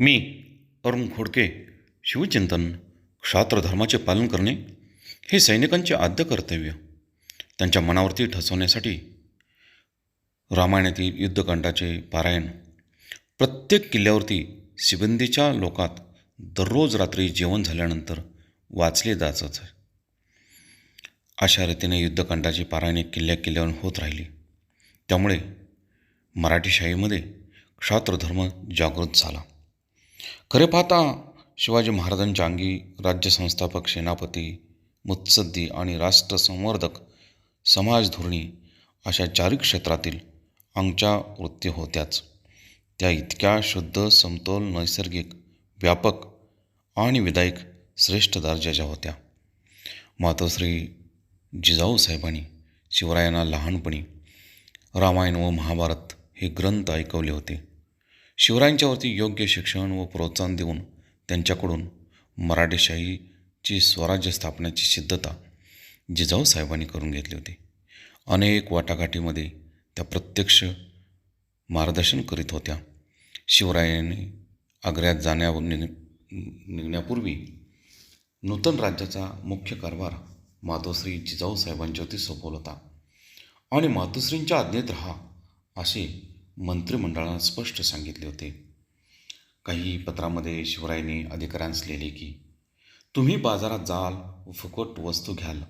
मी अरुण खोडके शिवचिंतन क्षात्रधर्माचे पालन करणे हे सैनिकांचे आद्य कर्तव्य. त्यांच्या मनावरती ठसवण्यासाठी रामायणातील युद्धकांडाचे पारायण प्रत्येक किल्ल्यावरती सिबंदीच्या लोकात दररोज रात्री जेवण झाल्यानंतर वाचले जातच अशा रीतीने युद्धकांडाची पारायणे किल्ल्या किल्ल्यावर होत राहिली. त्यामुळे मराठी शाहीमध्ये क्षात्रधर्म जागृत झाला. खरे पाहता शिवाजी महाराजांच्या अंगी राज्यसंस्थापक सेनापती मुत्सद्दी आणि राष्ट्रसंवर्धक समाजधोरणी अशा चारी क्षेत्रातील अंगच्या वृत्ती होत्याच. त्या इतक्या शुद्ध समतोल नैसर्गिक व्यापक आणि विधायक श्रेष्ठ दर्जाच्या होत्या. मातोश्री जिजाऊ साहेबांनी शिवरायांना लहानपणी रामायण व महाभारत हे ग्रंथ ऐकवले होते. शिवरायांच्यावरती योग्य शिक्षण व प्रोत्साहन देऊन त्यांच्याकडून मराठेशाहीची स्वराज्य स्थापण्याची सिद्धता जिजाऊ साहेबांनी करून घेतली होती. अनेक वाटाघाटीमध्ये त्या प्रत्यक्ष मार्गदर्शन करीत होत्या. शिवरायांनी आग्र्यात जाण्या निघ निघण्यापूर्वी नूतन राज्याचा मुख्य कारभार मातोश्री जिजाऊ साहेबांच्यावरती सोपवला होता. आणि मातोश्रींच्या आज्ञेत राहा असे मंत्रिमंडळानं स्पष्ट सांगितले होते. काही पत्रामध्ये शिवरायांनी अधिकाऱ्यांस लिहिले की तुम्ही बाजारात जाल व फुकट वस्तू घ्याल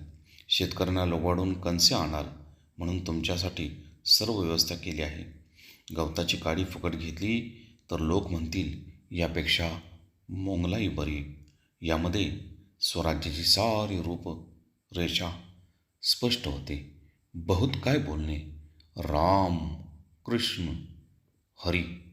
शेतकऱ्यांना लोबाडून कणसे आणाल म्हणून तुमच्यासाठी सर्व व्यवस्था केली आहे. गवताची काडी फुकट घेतली तर लोक म्हणतील यापेक्षा मोंगलाई बरी. यामध्ये स्वराज्याची सारी रूप रेषा स्पष्ट होते. बहुत काय बोलणे? राम કૃષ્ણ હરિ.